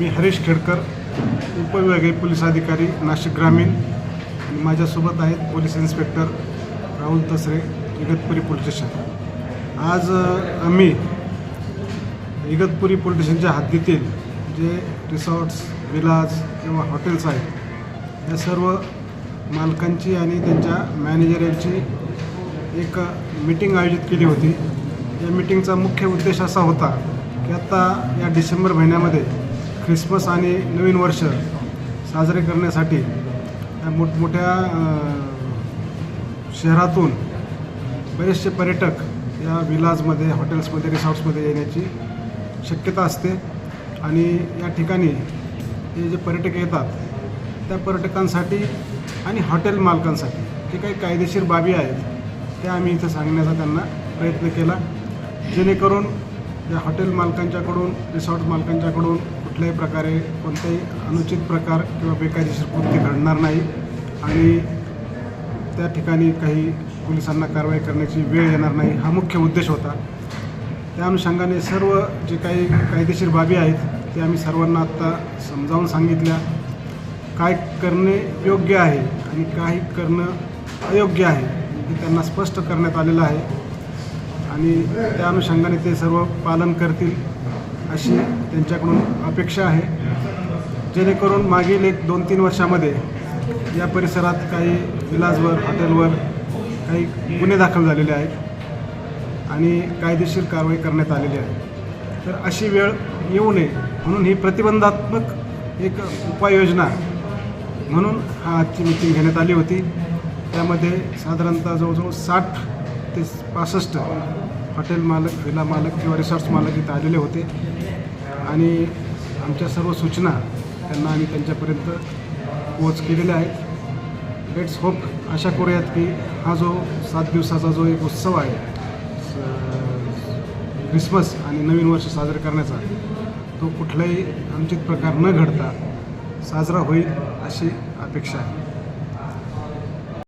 मी हरीश खेडकर उपविभागीय पोलीस अधिकारी नाशिक ग्रामीण. आणि माझ्यासोबत आहेत police inspector Rahul Tasare Igatpuri police station. आज आम्ही इगतपुरी पोलीस स्टेशनच्या हद्दीतील जे रिसॉर्ट्स विलाज किंवा हॉटेल्स आहेत या सर्व मालकांची आणि त्यांच्या मॅनेजर यांची एक मीटिंग आयोजित केली होती. या मीटिंगचा मुख्य उद्देश असा होता की आत्ता या डिसेंबर महिन्यामध्ये ख्रिसमस आणि नवीन वर्ष साजरे करण्यासाठी या मोठमोठ्या शहरातून बरेचसे पर्यटक या विलाजमध्ये हॉटेल्समध्ये रिसॉर्ट्समध्ये येण्याची शक्यता असते. आणि या ठिकाणी हे जे पर्यटक येतात त्या पर्यटकांसाठी आणि हॉटेल मालकांसाठी जे काही कायदेशीर बाबी आहेत त्या आम्ही इथं सांगण्याचा त्यांना प्रयत्न केला. जेणेकरून या हॉटेल मालकांच्याकडून रिसॉर्ट मालकांच्याकडून कुठल्याही प्रकारे कोणताही अनुचित प्रकार किंवा बेकायदेशीर कृत्य घडणार नाही. आणि त्या ठिकाणी काही पोलिसांना कारवाई करण्याची वेळ येणार नाही हा मुख्य उद्देश होता. त्या अनुषंगाने सर्व जे काही कायदेशीर बाबी आहेत ते आम्ही सर्वांना आत्ता समजावून सांगितल्या. काय करणे योग्य आहे आणि काही करणं अयोग्य आहे हे त्यांना स्पष्ट करण्यात आलेलं आहे. आणि त्या अनुषंगाने ते सर्व पालन करतील अशी त्यांच्याकडून अपेक्षा आहे. जेणेकरून मागील एक दोन तीन वर्षामध्ये या परिसरात काही विलाजवर हॉटेलवर काही गुन्हे दाखल झालेले आहेत आणि कायदेशीर कारवाई करण्यात आलेली आहे. तर अशी वेळ येऊ नये म्हणून ही प्रतिबंधात्मक एक उपाययोजना म्हणून हा आजची मिटिंग घेण्यात आली होती. त्यामध्ये साधारणतः जवळजवळ साठ ते पासष्ट हॉटेल मालक विला मालक किंवा रिसॉर्ट्स मालक इथं आलेले होते. आणि आमच्या सर्व सूचना त्यांना आम्ही त्यांच्यापर्यंत पोच केलेल्या आहेत. लेट्स होप आशा करूयात की हा जो सात दिवसाचा जो एक उत्सव आहे स- क्रिसमस आणि नवीन वर्ष साजरे करण्याचा तो कुठलाही अनुचित प्रकार न घडता साजरा होईल अशी अपेक्षा आहे.